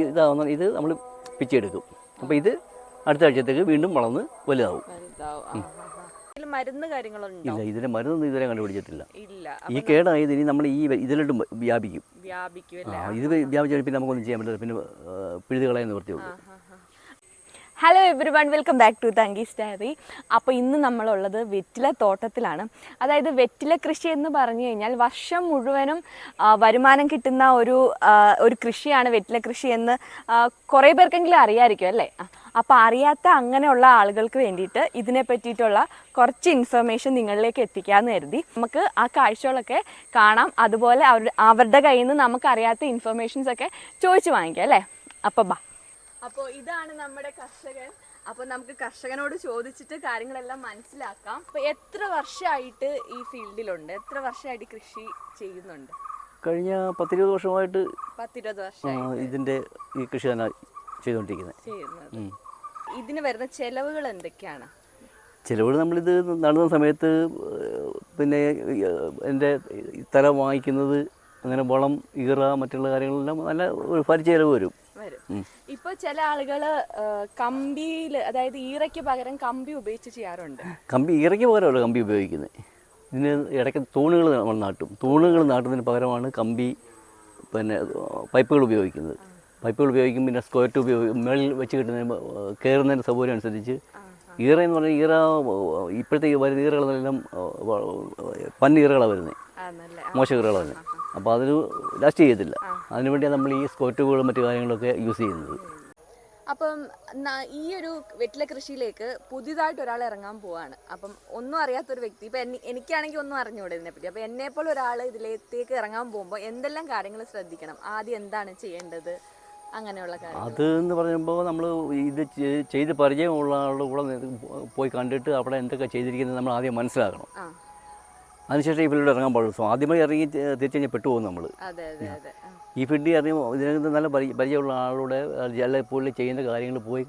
ഇതാവുന്ന ഇത് നമ്മൾ പിച്ചെടുക്കും അപ്പോൾ ഇത് അടുത്ത ആഴ്ചത്തേക്ക് വീണ്ടും വളർന്ന് വലുതാവും. മരുന്ന് കാര്യങ്ങളുണ്ടോ ഇല്ല ഇതിന് മരുന്നൊന്നും ഇതുവരെ കണ്ടുപിടിച്ചിട്ടില്ല. ഈ കേടായത് ഇനി നമ്മൾ ഈ ഇതിലോട്ട് വ്യാപിക്കും. വ്യാപിക്കും ഇത് വ്യാപിച്ചാൽ പിന്നെ നമുക്കൊന്നും ചെയ്യാൻ പറ്റില്ല. പിന്നെ പിഴുതുകളെ നിവർത്തിയുള്ളൂ hello everyone welcome back to തങ്കീസ് diary അപ്പോൾ ഇന്ന് നമ്മളുള്ളത് വെറ്റില തോട്ടത്തിലാണ്. അതായത് വെറ്റില കൃഷി എന്ന് പറഞ്ഞു കഴിഞ്ഞാൽ വർഷം മുഴുവനും വരുമാനം കിട്ടുന്ന ഒരു ഒരു കൃഷിയാണ് വെറ്റില കൃഷി എന്ന് കുറേ പേർക്കെങ്കിലും അറിയാമായിരിക്കും അല്ലേ? അപ്പോൾ അറിയാത്ത അങ്ങനെയുള്ള ആളുകൾക്ക് വേണ്ടിയിട്ട് ഇതിനെ പറ്റിയിട്ടുള്ള കുറച്ച് ഇൻഫർമേഷൻ നിങ്ങളിലേക്ക് എത്തിക്കാമെന്ന് കരുതി. നമുക്ക് ആ കാഴ്ചകളൊക്കെ കാണാം. അതുപോലെ അവർ അവരുടെ കയ്യിൽ നിന്ന് നമുക്ക് അറിയാത്ത ഇൻഫർമേഷൻസ് ഒക്കെ ചോദിച്ചു വാങ്ങിക്കാം അല്ലേ? അപ്പോൾ ബാ. അപ്പോൾ ഇതാണ് നമ്മുടെ കർഷകൻ. അപ്പോൾ നമുക്ക് കർഷകനോട് ചോദിച്ചിട്ട് കാര്യങ്ങളെല്ലാം മനസ്സിലാക്കാം. അപ്പോൾ എത്ര വർഷമായിട്ട് ഈ ഫീൽഡിലുണ്ട്? എത്ര വർഷമായിട്ട് കൃഷി ചെയ്യുന്നുണ്ട്? കഴിഞ്ഞ പത്തിരുപത് വർഷമായിട്ട് പത്തിരുപത് വർഷം ഇതിന്റെ ഈ കൃഷി തന്നെ ചെയ്തുകൊണ്ടിരിക്കുന്നത് ഇതിന് വരുന്ന ചെലവുകൾ എന്തൊക്കെയാണ്? ചിലവുകൾ നമ്മളിത് നടന്ന സമയത്ത് പിന്നെ എന്റെ തല വാങ്ങിക്കുന്നത് അങ്ങനെ വളം ഈറ മറ്റുള്ള കാര്യങ്ങളെല്ലാം നല്ല ഒരു പരിചയലവ് വരും. വരും. ഇപ്പൊ ചില ആളുകൾ കമ്പിയിൽ അതായത് ഈറയ്ക്ക് പകരം കമ്പി ഉപയോഗിച്ച് ചെയ്യാറുണ്ട്. കമ്പി ഈറയ്ക്ക് പകരമല്ല കമ്പി ഉപയോഗിക്കുന്നത് ഇതിന് ഇടയ്ക്ക് തൂണുകൾ നമ്മൾ നാട്ടും. തൂണുകൾ നാട്ടുന്നതിന് പകരമാണ് കമ്പി പിന്നെ പൈപ്പുകൾ ഉപയോഗിക്കുന്നത്. പൈപ്പുകൾ ഉപയോഗിക്കും പിന്നെ സ്ക്വയറ്റ് ഉപയോഗിക്കും മേളിൽ വെച്ച് കിട്ടുന്ന കയറുന്നതിന്റെ സൗകര്യം അനുസരിച്ച് ഈറ എന്ന് പറഞ്ഞാൽ ഈറ ഇപ്പോഴത്തെ വരുന്ന ഈറകളെല്ലാം പന്നീറകളാണ് വരുന്നത് മോശം ഈറകളാണ് വരുന്നത് അപ്പോൾ അതിന് ലാസ്റ്റ് ചെയ്യത്തില്ല. അതിനുവേണ്ടിയാണ് നമ്മൾ ഈ സ്കോറ്റുകളും മറ്റു കാര്യങ്ങളൊക്കെ യൂസ് ചെയ്യുന്നത്. അപ്പം ഈ ഒരു വെറ്റില കൃഷിയിലേക്ക് പുതിയതായിട്ട് ഒരാൾ ഇറങ്ങാൻ പോവാണ്. അപ്പം ഒന്നും അറിയാത്തൊരു വ്യക്തി ഇപ്പം എനി- എനിക്കാണെങ്കിൽ ഒന്നും അറിഞ്ഞൂടെ ഇതിനെപ്പറ്റി അപ്പം എന്നെപ്പോലെ ഒരാൾ ഇതിലേക്ക് ഇറങ്ങാൻ പോകുമ്പോൾ എന്തെല്ലാം കാര്യങ്ങൾ ശ്രദ്ധിക്കണം? ആദ്യം എന്താണ് ചെയ്യേണ്ടത്? അങ്ങനെയുള്ള കാര്യം അത് എന്ന് പറയുമ്പോൾ നമ്മൾ ഇത് ചെയ്ത് പരിചയമുള്ള ആളുടെ കൂടെ പോയി കണ്ടിട്ട് അവിടെ എന്തൊക്കെ ചെയ്തിരിക്കുന്നത് നമ്മൾ ആദ്യം മനസ്സിലാക്കണം. അതിനുശേഷം ഈ ഫീൽഡിൽ ഇറങ്ങാൻ പാടുള്ളൂ. സോ ആദ്യമേ ഇറങ്ങി തിരിച്ചുകഴിഞ്ഞാൽ തിരിച്ച് കഴിഞ്ഞാൽ പെട്ടുപോകും നമ്മൾ ഈ ഫീൽഡിൽ ഇറങ്ങുമ്പോൾ ഇതിനകത്ത് നല്ല പരിചയമുള്ള ആളുടെ ജലപ്പൂളിൽ ചെയ്യുന്ന കാര്യങ്ങൾ പോയി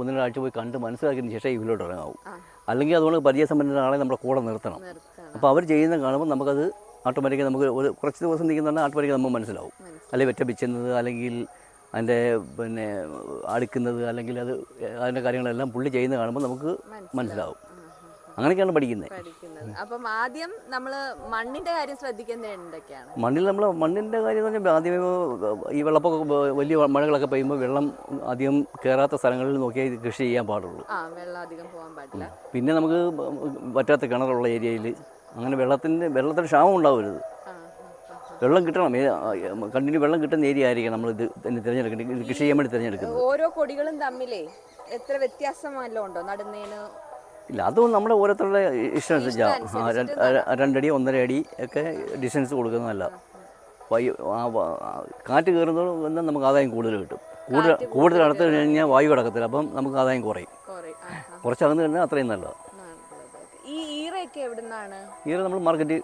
ഒന്ന് രണ്ടാഴ്ച പോയി കണ്ട് മനസ്സിലാക്കിയതിന് ശേഷം ഈ ഫീൽഡിലോട്ട് ഇറങ്ങാവും. അല്ലെങ്കിൽ അതുകൊണ്ട് പരിചയസമ്പന്ന ആളെ നമ്മുടെ കൂടെ നിർത്തണം. നിർത്തണം. അപ്പോൾ അവർ ചെയ്യുന്ന കാണുമ്പോൾ നമുക്കത് ഓട്ടോമാറ്റിക്കായി നമുക്ക് ഒരു കുറച്ച് ദിവസം നിൽക്കുന്ന ഓട്ടോമാറ്റിക്കായി നമുക്ക് മനസ്സിലാവും. അല്ലെങ്കിൽ വെറ്റ പിച്ചുന്നത് അല്ലെങ്കിൽ അതിന്റെ പിന്നെ അടുക്കുന്നത് അല്ലെങ്കിൽ അത് അതിന്റെ കാര്യങ്ങളെല്ലാം പുള്ളി ചെയ്യുന്ന കാണുമ്പോൾ നമുക്ക് മനസ്സിലാവും. അങ്ങനെയൊക്കെയാണ് പഠിക്കുന്നത്. അപ്പം ആദ്യം നമ്മൾ മണ്ണിന്റെ കാര്യം ശ്രദ്ധിക്കുന്നത് എന്തൊക്കെയാണ്? മണ്ണിൽ നമ്മൾ മണ്ണിന്റെ കാര്യം എന്ന് പറഞ്ഞാൽ ആദ്യമേ ഈ വെള്ളപ്പൊക്ക വലിയ മഴകളൊക്കെ പെയ്യുമ്പോൾ വെള്ളം അധികം കയറാത്ത സ്ഥലങ്ങളിൽ നോക്കിയാൽ കൃഷി ചെയ്യാൻ പാടുള്ളൂ. ആ വെള്ളം അധികം പോകാൻ പാടില്ല. പിന്നെ നമുക്ക് പറ്റാത്ത കിണറുള്ള ഏരിയയിൽ അങ്ങനെ വെള്ളത്തിന്റെ വെള്ളത്തിന് ക്ഷാമം ഉണ്ടാവരുത്. വെള്ളം കിട്ടണം. കണ്ടിന്യൂ വെള്ളം കിട്ടുന്ന ഏരിയ ആയിരിക്കും നമ്മൾ ഇത് തന്നെ തിരഞ്ഞെടുക്കേണ്ടത് കൃഷി ചെയ്യാൻ വേണ്ടി തിരഞ്ഞെടുക്കുന്നത്. ഓരോ കൊടികളും തമ്മിലേ എത്ര വ്യത്യാസം വല്ലതും ഉണ്ടോ? നടുന്നതിന് ഇല്ല അതും നമ്മുടെ ഓരോരുത്തരുടെ ഇഷ്ടം അനുസരിച്ചാണ് രണ്ടടി ഒന്നര അടി ഒക്കെ ഡിസ്റ്റൻസ് കൊടുക്കുന്നതല്ല വായു കാറ്റ് കയറുന്നതും നമുക്ക് ആദായം കൂടുതൽ കിട്ടും. കൂടുതൽ കൂടുതൽ അടുത്ത് കഴിഞ്ഞാൽ വായു കിടക്കത്തില്ല അപ്പം നമുക്ക് ആദായം കുറയും. കുറച്ചകന്ന് കഴിഞ്ഞാൽ അത്രയും നല്ലതാണ് നല്ലത്. ഈ ഈറയൊക്കെ എവിടുന്നാണ്? ഈറ നമ്മൾ മാർക്കറ്റ്.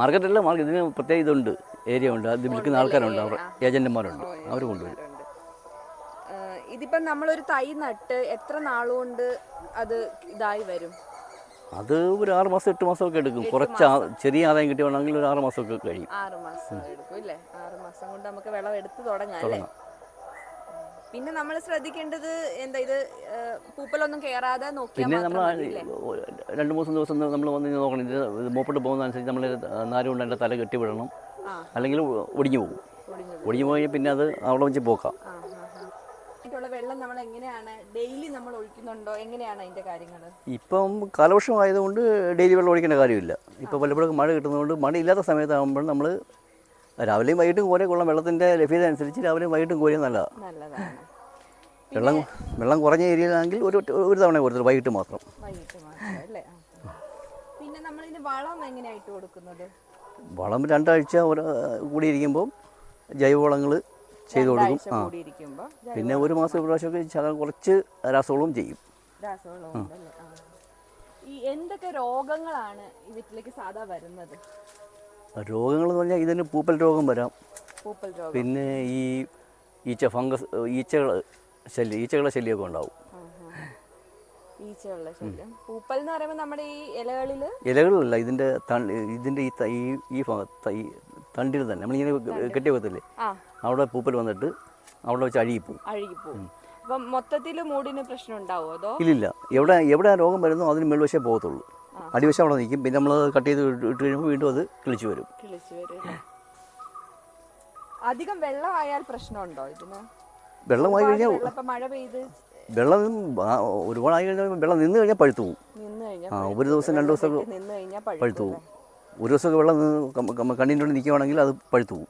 മാർക്കറ്റല്ല മാർക്കറ്റ് ഇതിന് പ്രത്യേക ഇതുണ്ട് ഏരിയ ഉണ്ട്. അത് വിൽക്കുന്ന ആൾക്കാരുണ്ട് അവർ ഏജന്റുമാരുണ്ട്. അവർ കൊണ്ടുവരും. ഇതിപ്പം നമ്മളൊരു തൈ നട്ട് എത്ര നാളുകൊണ്ട് അത് ഇതായി വരും? അത് ഒരു ആറ് മാസം എട്ട് മാസം ഒക്കെ എടുക്കും കുറച്ച് ചെറിയ ആദായം കിട്ടിയാണെങ്കിൽ ഒരു ആറ് മാസം ഒക്കെ കഴിയും. ആറ് മാസം എടുക്കും അല്ലേ ആറ് മാസം കൊണ്ട് നമുക്ക് വിളം എടുത്ത് തുടങ്ങാം അല്ലേ? പിന്നെ നമ്മൾ ശ്രദ്ധിക്കേണ്ടത് എന്താ ഇത് പൂപ്പലൊന്നും കയറാതെ പിന്നെ നമ്മൾ? രണ്ട് മൂന്ന് ദിവസം നമ്മൾ വന്ന് നോക്കണം. ഇത് പോകുന്ന പോകുന്നതനുസരിച്ച് നമ്മൾ നാരുകൊണ്ട് കൊണ്ട് എന്റെ തല കെട്ടി വിടണം അല്ലെങ്കിൽ ഒടിഞ്ഞു പോകും. ഒടിഞ്ഞു പോയി പിന്നെ അത് അവിടെ വെച്ച് പോക്കാം ആ, ആ, ആ. ആയിട്ടുള്ള വെള്ളം നമ്മൾ എങ്ങനെയാണ് ഡെയിലി നമ്മൾ ഒഴിക്കുന്നുണ്ടോ? എങ്ങനെയാണ് അതിന്റെ കാര്യങ്ങൾ ഇപ്പം കാലവർഷം ആയതുകൊണ്ട് ഡെയിലി വെള്ളം ഒഴിക്കേണ്ട കാര്യമില്ല. ഇപ്പോൾ പലപ്പോഴും മഴ കിട്ടുന്നതുകൊണ്ട് മഴ ഇല്ലാത്ത സമയത്താകുമ്പോൾ നമ്മൾ രാവിലെയും വൈകിട്ടും കോരെ കൊള്ളാം. വെള്ളത്തിന്റെ ലഭ്യത അനുസരിച്ച് രാവിലെയും വൈകിട്ടും കോരിയ നല്ലതാണ് നല്ലതാണ്. വെള്ളം വെള്ളം കുറഞ്ഞ ഏരിയയിലാണെങ്കിൽ ഒരു ഒരു തവണ കൊടുത്തത് വൈകിട്ട് മാത്രം. പിന്നെ നമ്മൾ ഇതിന് വളം എങ്ങനെയായിട്ട് കൊടുക്കുന്നത്? വളം രണ്ടാഴ്ച കൂടിയിരിക്കുമ്പോൾ ജൈവവളങ്ങൾ ചെയ്തു കൊടുക്കും. ആ. പിന്നെ ഒരു മാസം ഒരു പ്രാവശ്യമൊക്കെ ശകലം കുറച്ച് രാസവളവും ചെയ്യും. ഈ എന്തൊക്കെ രോഗങ്ങളാണ് വീട്ടിലേക്ക് സാധാ വരുന്നത്? രോഗങ്ങൾ എന്ന് പറഞ്ഞാൽ ഇതിന് പൂപ്പൽ രോഗം വരാം. പിന്നെ ഈ ഈച്ച ഫംഗസ് ഈച്ചകൾ ശല്യം ഈച്ചകളുടെ ശല്യമൊക്കെ ഉണ്ടാവും. ഈച്ചയുള്ള ശല്യം. പൂപ്പൽ എന്ന് പറയുമ്പോൾ നമ്മുടെ ഈ ഇലകളിൽ ഇലകളിലല്ല ഇതിന്റെ ഇതിന്റെ ഈ ഈ ഭാഗത്ത് ഈ തണ്ടിൽ തന്നെ നമ്മളിങ്ങനെ കെട്ടി വെക്കത്തില്ലേ? അവിടെ പൂപ്പൽ വന്നിട്ട് അവിടെ വെച്ച് അഴുകിപ്പോവും. അഴുകിപ്പോവും. അപ്പം മൊത്തത്തിൽ മൂടിന് പ്രശ്നം ഉണ്ടാവോ അതോ? ഇല്ലില്ല. എവിടെ എവിടെ ആ രോഗം വരുന്നോ അതിന് മേൽവശേ പോകത്തുള്ളൂ. അടിവശം അവിടെ നിൽക്കും. പിന്നെ നമ്മൾ കട്ട് ചെയ്ത് ഇട്ട് കഴിയുമ്പോൾ വീണ്ടും അത് കിളിച്ചു വരും. കിളിച്ചു വരും. അധികം വെള്ളമായാൽ പ്രശ്നമുണ്ടോ ഇതിന്? വെള്ളമായി കഴിഞ്ഞാൽ മഴ പെയ്ത് വെള്ളം ഒരുപാടായി കഴിഞ്ഞാൽ വെള്ളം നിന്ന് കഴിഞ്ഞാൽ പഴുത്തു പോകും. ആ ഒരു ദിവസം രണ്ട് ദിവസം പഴുത്തു പോകും. ഒരു ദിവസമൊക്കെ വെള്ളം നിന്ന് കണ്ണിന്റെ ഉള്ളിൽ നിൽക്കുകയാണെങ്കിൽ അത് പഴുത്തു പോകും.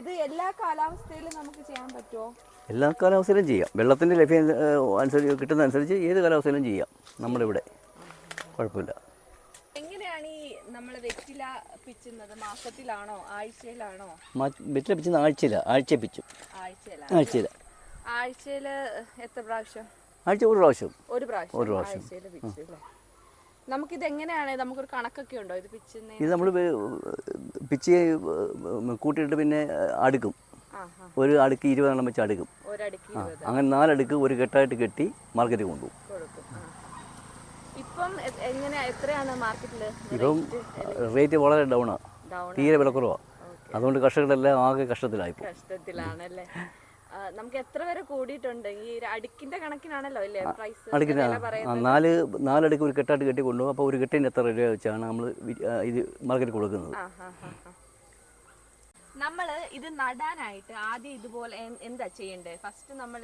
ഇത് എല്ലാ കാലാവസ്ഥയിലും നമുക്ക് ചെയ്യാൻ പറ്റുമോ? എല്ലാ കാലാവസ്ഥയിലും ചെയ്യാം. വെള്ളത്തിന്റെ ലഭ്യത അനുസരിച്ച് കിട്ടുന്ന അനുസരിച്ച് ഏത് കാലാവസ്ഥയിലും ചെയ്യാം. നമ്മുടെ ഇവിടെ കുഴപ്പമില്ല. എങ്ങനെയാണ് ഈ നമ്മൾ വെറ്റില പിച്ചുന്നത്? മാസത്തിലാണോ? ആഴ്ചയിലാണോ? വെറ്റില പിച്ചുന്ന ആഴ്ചയിലാണ് ആഴ്ച പിച്ചും. ആഴ്ചയിലാണ് ആഴ്ചയില്ല ആഴ്ചയിൽ എത്ര പ്രാവശ്യം? ആഴ്ച ഒരു പ്രാവശ്യം. ഒരു പ്രാവശ്യം ഒരു പ്രാവശ്യം. ആഴ്ചയിൽ പിച്ചു അല്ലേ നമുക്കിത് എങ്ങനെയാണ്? നമുക്കൊരു കണക്കൊക്കെ ഉണ്ടോ? ഇത് പിച്ചുന്ന ഇത് നമ്മൾ പിച്ച് കൂട്ടിയിട്ട് പിന്നെ അടുക്കും. ഒരു അടുക്ക് ഇരുപതെണ്ണം വെച്ച് അടുക്കും. അങ്ങനെ നാലടുക്ക് ഒരു കെട്ടായിട്ട് കെട്ടി മാർക്കറ്റിൽ കൊണ്ടുപോകും. ഇപ്പം എത്രയാണ് മാർക്കറ്റിൽ ഇപ്പം റേറ്റ് വളരെ ഡൗണാണ് തീരെ വിലക്കുറവാണ് അതുകൊണ്ട് കർഷകരെല്ലാം ആകെ കഷ്ടത്തിലായി കഷ്ടത്തിലാണല്ലേ? നമുക്ക് എത്ര വരെ കൂടിയിട്ടുണ്ട്? ഈ അടുക്കിന്റെ കണക്കിനാണല്ലോ അല്ലേ പ്രൈസ് നാല് നാലടുക്ക് ഒരു കെട്ടായിട്ട് കെട്ടി കൊണ്ടുപോകും അപ്പോൾ ഒരു കെട്ടിന് എത്ര രൂപ വെച്ചാണ് നമ്മൾ ഇത് മാർക്കറ്റിൽ കൊടുക്കുന്നത്. നമ്മൾ ഇത് നടാനായിട്ട് ആദ്യം ഇതുപോലെ എന്താ ചെയ്യണ്ടേ? ഫസ്റ്റ് നമ്മൾ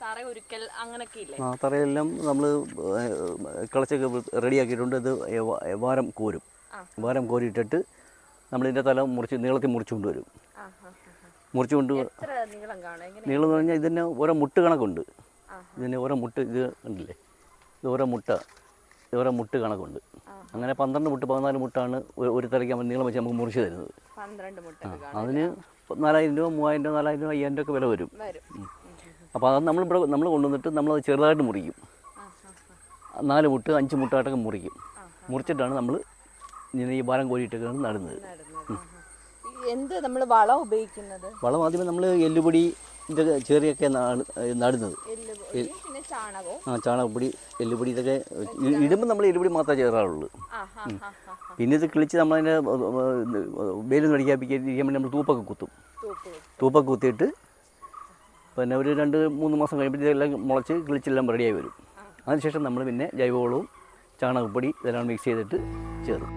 തറ ഒരുക്കൽ അങ്ങനൊക്കെ ഇല്ലേ? ആ തറയെല്ലാം നമ്മൾ കിളച്ചൊക്കെ റെഡിയാക്കിയിട്ടുണ്ട്. ഇത് വാരം കോരും. വാരം കോരിയിട്ടിട്ട് നമ്മളിതിന്റെ തല മുറിച്ച് നീളത്തിൽ മുറിച്ച് മുറിച്ച് കൊണ്ട് നീളം എന്ന് പറഞ്ഞാൽ ഇതിന് ഓരോ മുട്ട് കണക്കുണ്ട്. ഇതിന് ഓരോ മുട്ട് ഇത് ഉണ്ടല്ലേ ഇത് ഓരോ മുട്ട ഇത് ഓരോ മുട്ട് കണക്കുണ്ട്. അങ്ങനെ പന്ത്രണ്ട് മുട്ട് പതിനാല് മുട്ടാണ് ഒരു- തലയ്ക്ക് നീളം വെച്ച് നമുക്ക് മുറിച്ച് തരുന്നത്. അതിന് നാലായിരം രൂപ മൂവായിരം രൂപ നാലായിരം രൂപ അയ്യായിരം രൂപ ഒക്കെ വില വരും. അപ്പോൾ അത് നമ്മൾ ഇവിടെ നമ്മൾ കൊണ്ടുവന്നിട്ട് നമ്മളത് ചെറുതായിട്ട് മുറിക്കും. നാല് മുട്ട് അഞ്ച് മുട്ടായിട്ടൊക്കെ മുറിക്കും. മുറിച്ചിട്ടാണ് നമ്മൾ ഇങ്ങനെ ഈ ഭാരം കോരിയിട്ടൊക്കെയാണ് നടുന്നത്. എന്ത് നമ്മൾ വളം ഉപയോഗിക്കുന്നത്? വളം ആദ്യമേ നമ്മൾ എല്ലുപൊടി ഇതൊക്കെ ചെറിയൊക്കെ നടുന്നത്. ആ ചാണകപ്പൊടി എല്ലുപൊടി ഇതൊക്കെ ഇടുമ്പോൾ നമ്മൾ എല്ലുപൊടി മാത്രമേ ചേരാറുള്ളൂ. പിന്നെ ഇത് കിളിച്ച് നമ്മളതിന്റെ വെയിലൊന്നും അടിക്കാപ്പിക്കാൻ നമ്മൾ തൂപ്പൊക്കെ കുത്തും. തൂപ്പ് തൂപ്പൊക്കെ കുത്തിയിട്ട് പിന്നെ ഒരു രണ്ട് മൂന്ന് മാസം കഴിയുമ്പോൾ എല്ലാം മുളച്ച് കിളിച്ചെല്ലാം റെഡിയായി വരും. അതിനുശേഷം നമ്മൾ പിന്നെ ജൈവവളവും ചാണകപ്പൊടി ഇതെല്ലാം മിക്സ് ചെയ്തിട്ട് ചേർക്കും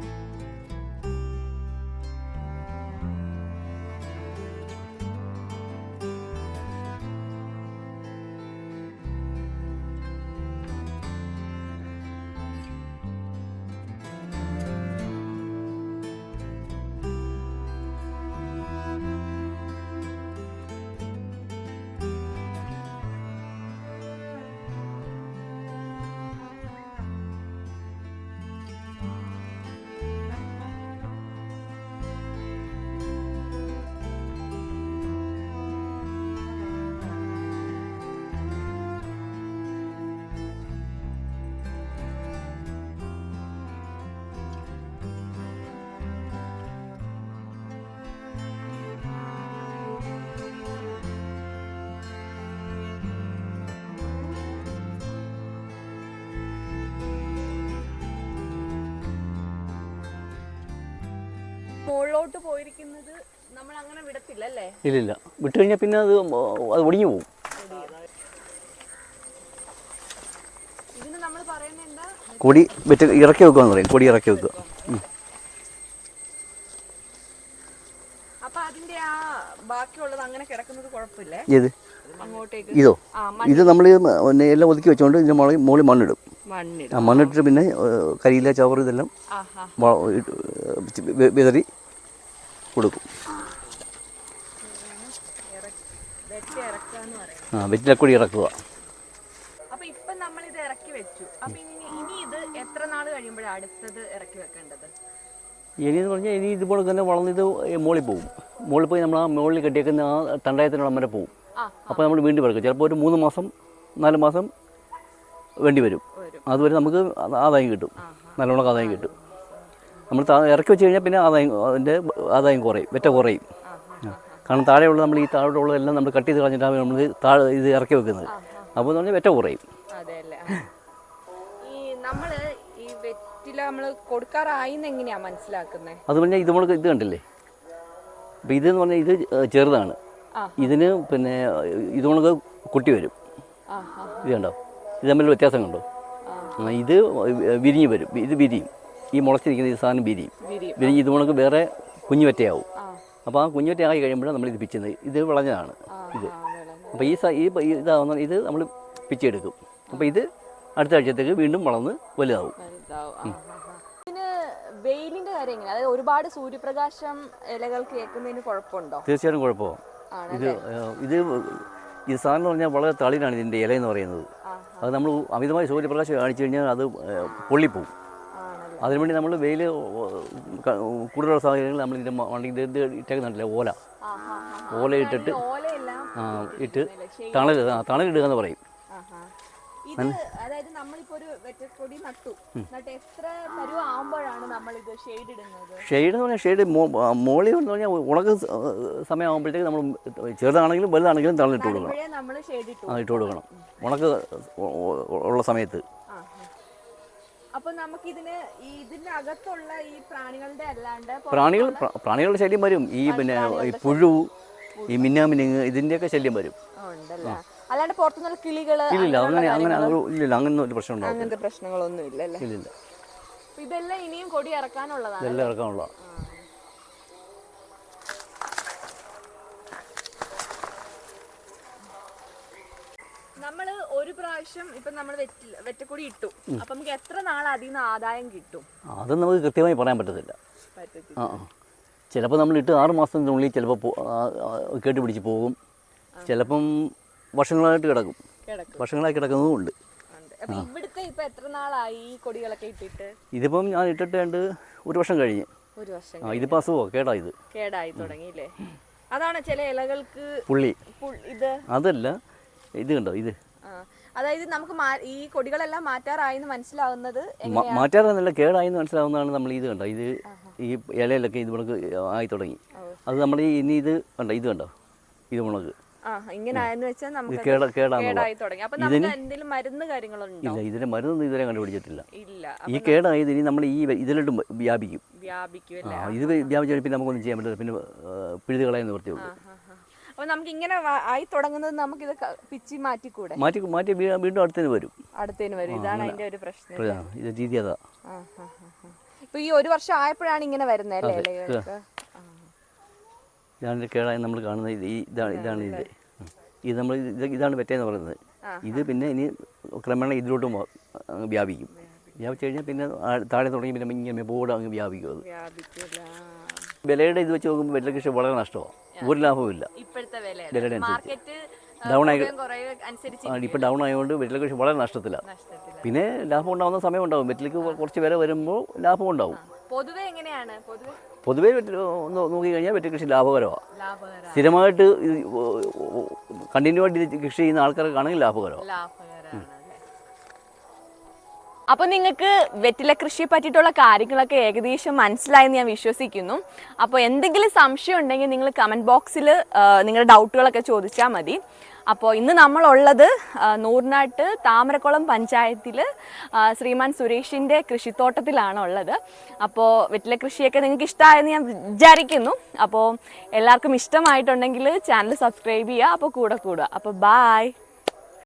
മുകളിലോട്ട് പോയിരിക്കുന്നത് നമ്മൾ അങ്ങനെ വിടത്തില്ല അല്ലേ ഇല്ലില്ല. വിട്ടു കഴിഞ്ഞാൽ പിന്നെ അത് അത് ഒടിഞ്ഞു പോകും. ഇതിന് നമ്മൾ പറയുന്നത് എന്താ? കൊടി വെച്ച് ഇറക്കി വെക്കുക എന്ന് പറയും. കൊടി ഇറക്കി വെക്കുക. അപ്പൊ അതിന്റെ ആ ബാക്കിയുള്ളത് അങ്ങനെ കിടക്കുന്നത് കുഴപ്പമില്ലേ? ഏത്? അങ്ങോട്ടേക്ക്. ഇതോ? ആ ഇത് നമ്മൾ എല്ലാം ഒതുക്കി വെച്ചുകൊണ്ട് ഇതിന് മുകളിൽ മുകളിൽ മണ്ണിടും. മണ്ണിടും. ആ മണ്ണിട്ടിട്ട് പിന്നെ ഏഹ്, കരിയില ചവർ ഇതെല്ലാം ആഹാ. വെ- വിതറി കൊടുക്കും. ആ വെറ്റിലക്കുടി ഇറക്കുക. ഇനി എന്ന് പറഞ്ഞാൽ ഇനി ഇതുപോലെ തന്നെ വളർന്നിത് മുകളിൽ പോകും മുകളിൽ പോയി നമ്മൾ ആ മുകളിൽ കെട്ടിയേക്കുന്ന ആ തണ്ടായത്തിനുള്ള വരെ പോകും അപ്പോൾ നമ്മൾ വീണ്ടും ഇറക്കും. ചിലപ്പോൾ ഒരു മൂന്ന് മാസം നാല് മാസം വേണ്ടി വരും. വരും. അതുവരെ നമുക്ക് ആദായം കിട്ടും. നല്ലോണം ആദായം കിട്ടും. നമ്മൾ ഇറക്കി വെച്ച് കഴിഞ്ഞാൽ പിന്നെ ആദായം അതിന്റെ ആദായം കുറയും വെറ്റ കുറയും. കാരണം താഴെയുള്ള നമ്മൾ ഈ താഴെയുള്ളതെല്ലാം നമ്മൾ കട്ട് ചെയ്ത് കളഞ്ഞിട്ടാണ് നമ്മൾ താഴെ ഇത് ഇറക്കി വെക്കുന്നത്. അപ്പോൾ എന്ന് പറഞ്ഞാൽ വെറ്റ കുറയും. അതെ പറഞ്ഞാൽ ഇത് നമ്മൾ ഇത് കണ്ടില്ലേ? അപ്പം ഇതെന്ന് പറഞ്ഞാൽ ഇത് ചെറുതാണ്. ഇതിന് പിന്നെ ഇത് നമുക്ക് കുട്ടി വരും. ഇത് കണ്ടോ? ഇത് തമ്മിൽ വ്യത്യാസം കണ്ടോ? ഇത് വിരിഞ്ഞ് വരും. ഇത് വിരിയും. ഈ മുളച്ചിരിക്കുന്ന ഈ സാധനം വിരിയും. വിരിഞ്ഞ് ഇത് മുളക്ക് വേറെ കുഞ്ഞുവറ്റയാവും. അപ്പോൾ ആ കുഞ്ഞുവറ്റയായി കഴിയുമ്പോഴാണ് നമ്മൾ ഇത് പിച്ചുന്നത് ഇത് വിളഞ്ഞതാണ്. ഇത്. അപ്പോൾ ഈ സ- ഈ ഇതാവുന്ന ഇത് നമ്മൾ പിച്ചെടുക്കും. അപ്പോൾ ഇത് അടുത്ത ആഴ്ചത്തേക്ക് വീണ്ടും വളർന്ന് വലുതാവും. വെയിലിന്റെ കാര്യം എങ്ങനെയാ അതായത് ഒരുപാട് സൂര്യപ്രകാശം ഇലകൾക്ക് ഏൽക്കുന്നതിന് കുഴപ്പമുണ്ടോ? തീർച്ചയായിട്ടും കുഴപ്പമോ. ഇത് ഇത് ഇത് സാധനം എന്ന് പറഞ്ഞാൽ വളരെ തളിരാണ് ഇതിന്റെ ഇല എന്ന് പറയുന്നത് അത് നമ്മൾ അമിതമായ സൂര്യപ്രകാശം കാണിച്ചു കഴിഞ്ഞാൽ അത് പൊള്ളിപ്പോവും. അതിനുവേണ്ടി നമ്മൾ വെയിൽ കൂടുതലുള്ള സാഹചര്യങ്ങളിൽ നമ്മൾ ഇതിന്റെ വണ്ടി ഇത് ഇട്ടേക്കുന്നുണ്ടല്ലേ ഓല. ഓല ഇട്ടിട്ട് ഇട്ട് തണൽ തണൽ തണലിടുക എന്ന് പറയും ആഹാ. ഇത് അതായത് നമ്മളിപ്പോ ഒരു വെറ്റക്കൊടി നട്ടു നട്ട് എത്ര പരുവ ആവുമ്പോഴാണ് നമ്മൾ ഇത് ഷെയ്ഡ് ഇടുന്നത് ഷെയ്ഡ് എന്ന് പറഞ്ഞാൽ ഷെയ്ഡ് മോളി എന്ന് പറഞ്ഞാൽ ഉണക്ക് സമയമാകുമ്പോഴത്തേക്ക് നമ്മൾ ചെറുതാണെങ്കിലും വലുതാണെങ്കിലും തളിട്ട് കൊടുക്കണം ഇപ്പോഴേ നമ്മൾ ഷെയ്ഡ് ഇട്ടു കൊടുക്കണം ഉണക്ക് ഉള്ള സമയത്ത്. അപ്പൊ നമുക്കിതിന് ഇതിന്റെ അകത്തുള്ള ഈ പ്രാണികളുടെ അല്ലാണ്ട് പ്രാണികൾ പ്രാണികളുടെ ശല്യം വരും. ഈ പിന്നെ ഈ പുഴു ഈ മിന്നാമിനിങ് ഇതിന്റെയൊക്കെ ശല്യം വരും. ഉണ്ടല്ലേ? അല്ലാണ്ട് പുറത്തുനിന്നുള്ള കിളികൾ ഇല്ലില്ല അങ്ങനെ അങ്ങനെ ഇല്ലില്ല അങ്ങനെ ഒരു പ്രശ്നം അങ്ങനത്തെ പ്രശ്നങ്ങളൊന്നും ഇല്ല ഇല്ലില്ല. ഇതെല്ലാം ഇനിയും കൊടി ഇറക്കാനുള്ളതാണ്. ഇതെല്ലാം ഇറക്കാനുള്ള നമ്മൾ ഒരു പ്രാവശ്യം ഇപ്പൊ നമ്മൾ വെറ്റക്കൂടി ഇട്ടു. അപ്പൊ നമുക്ക് എത്ര നാൾ അതിൽ നിന്ന് ആദായം കിട്ടും? അത് നമുക്ക് കൃത്യമായി പറയാൻ പറ്റത്തില്ല. ആ ചിലപ്പോൾ നമ്മൾ ഇട്ട് ആറ് മാസത്തിനുള്ളിൽ ചിലപ്പോൾ കേട്ട് പിടിച്ച് പോകും. ചിലപ്പം വർഷങ്ങളായിട്ട് കിടക്കും. വർഷങ്ങളായി കിടക്കുന്നതും ഉണ്ട്. ഇവിടുത്തെ ഇപ്പൊ എത്ര നാളായി കൊടികളൊക്കെ ഇട്ടിട്ട്? ഇതിപ്പം ഞാൻ ഇട്ടിട്ട് രണ്ട് ഒരു വർഷം കഴിഞ്ഞ്. ഒരു വർഷം ആ ഇതിപ്പോൾ അസുഖമോ കേടാ ഇത്. കേടായി തുടങ്ങിയില്ലേ അതാണ് ചില ഇലകൾക്ക് പുള്ളി. ഇത്? അതല്ല ഇത് കണ്ടോ ഇത്. അതായത് നമുക്ക് ഈ കൊടികളെല്ലാം മാറ്റാറായി എന്ന് മനസ്സിലാവുന്നത് മാറ്റാറെന്നല്ല കേടായി എന്ന് മനസ്സിലാവുന്നതാണ് നമ്മൾ ഇത് കണ്ടോ? ഇത് ഈ ഇലയിലൊക്കെ ഇത് മുളക് ആയി തുടങ്ങി. അത് നമ്മൾ ഇനി ഇത് കണ്ടോ? ഇത് കണ്ടോ? ഇത് മുളക്. ആ ഇങ്ങനെ ആയെന്ന് വെച്ചാൽ നമുക്ക് കേട കേടാന്നുള്ള കേടായി തുടങ്ങി. അപ്പൊ നമുക്ക് എന്തെങ്കിലും മരുന്ന് കാര്യങ്ങളുണ്ടോ? ഇല്ല ഇതിന്റെ മരുന്നൊന്നും ഇതുവരെ കണ്ടുപിടിച്ചിട്ടില്ല. ഈ കേടായത് ഇനി നമ്മൾ ഈ ഇതിലോട്ട് വ്യാപിക്കും. ഇത് വ്യാപിച്ചാൽ പിന്നെ നമുക്കൊന്നും ചെയ്യാൻ പറ്റില്ല. പിന്നെ പിഴുതുകളെ കളയാൻ നിവൃത്തിയുള്ളൂ അപ്പൊ നമുക്ക് ഇങ്ങനെ ആയി തുടങ്ങുന്നത് നമുക്ക് ഇത് പിച്ചി മാറ്റിക്കൂടെ? മാറ്റി മാറ്റി വീണ്ടും അടുത്തേന് വരും. അടുത്തേന് വരും. ഇതാണ് അതിന്റെ ഒരു പ്രശ്നം ഇത് രീതി അതാ. ഇപ്പൊ ഈ ഒരു വർഷം ആയപ്പോഴാണ് ഇങ്ങനെ വരുന്നത് അല്ലേ. ഇതാണ് കേടായി നമ്മൾ കാണുന്നത്. ഇത് ഇതാണ് ഇതാണ് ഇത്. ഇത് നമ്മൾ ഇത് ഇതാണ് പറ്റേന്ന് പറയുന്നത്. ഇത് പിന്നെ ഇനി ക്രമേണ ഇതിലോട്ടും വ്യാപിക്കും. വ്യാപിച്ചു കഴിഞ്ഞാൽ പിന്നെ താഴെ തുടങ്ങി പിന്നെ ഇങ്ങനെ ബോർഡ് അങ്ങ് വ്യാപിക്കും അത്. വിലയുടെ ഇത് വെച്ച് നോക്കുമ്പോൾ വെള്ള കൃഷി വളരെ നഷ്ടമാണ് ഒരു ലാഭവും ഇപ്പോഴത്തെ വിലയുടെ. Down ആയി- ഇപ്പം ഡൗൺ ആയതുകൊണ്ട് വെറ്റില കൃഷി വളരെ നഷ്ടത്തിലാണ് പിന്നെ ലാഭം ഉണ്ടാകുന്ന സമയം ഉണ്ടാവും. വെറ്റിലേക്ക് കുറച്ച് വില വരുമ്പോൾ ലാഭം ഉണ്ടാവും. പൊതുവെ എങ്ങനെയാണ്? പൊതുവെ പൊതുവേ വെറ്റില ഒന്ന് നോക്കി കഴിഞ്ഞാൽ വെറ്റില കൃഷി ലാഭകരമാണ് ലാഭകര സ്ഥിരമായിട്ട് കണ്ടിന്യൂ ആയിട്ട് കൃഷി ചെയ്യുന്ന ആൾക്കാർക്കാണെങ്കിൽ ലാഭകരമാണ് അപ്പൊ നിങ്ങൾക്ക് വെറ്റില കൃഷിയെ പറ്റിയിട്ടുള്ള കാര്യങ്ങളൊക്കെ ഏകദേശം മനസ്സിലായെന്ന് ഞാൻ വിശ്വസിക്കുന്നു. അപ്പോൾ എന്തെങ്കിലും സംശയം ഉണ്ടെങ്കിൽ നിങ്ങൾ കമന്റ് ബോക്സിൽ നിങ്ങളുടെ ഡൗട്ടുകളൊക്കെ ചോദിച്ചാൽ മതി. അപ്പോൾ ഇന്ന് നമ്മളുള്ളത് നൂറിനാട്ട് താമരക്കുളം പഞ്ചായത്തിൽ ശ്രീമാൻ സുരേഷിന്റെ കൃഷിത്തോട്ടത്തിലാണ് ഉള്ളത് അപ്പോൾ വെറ്റില കൃഷിയൊക്കെ നിങ്ങൾക്ക് ഇഷ്ടമായെന്ന് ഞാൻ വിചാരിക്കുന്നു. അപ്പോൾ എല്ലാവർക്കും ഇഷ്ടമായിട്ടുണ്ടെങ്കിൽ ചാനൽ സബ്സ്ക്രൈബ് ചെയ്യുക അപ്പോൾ കൂടെ കൂടുക. അപ്പോൾ ബായ്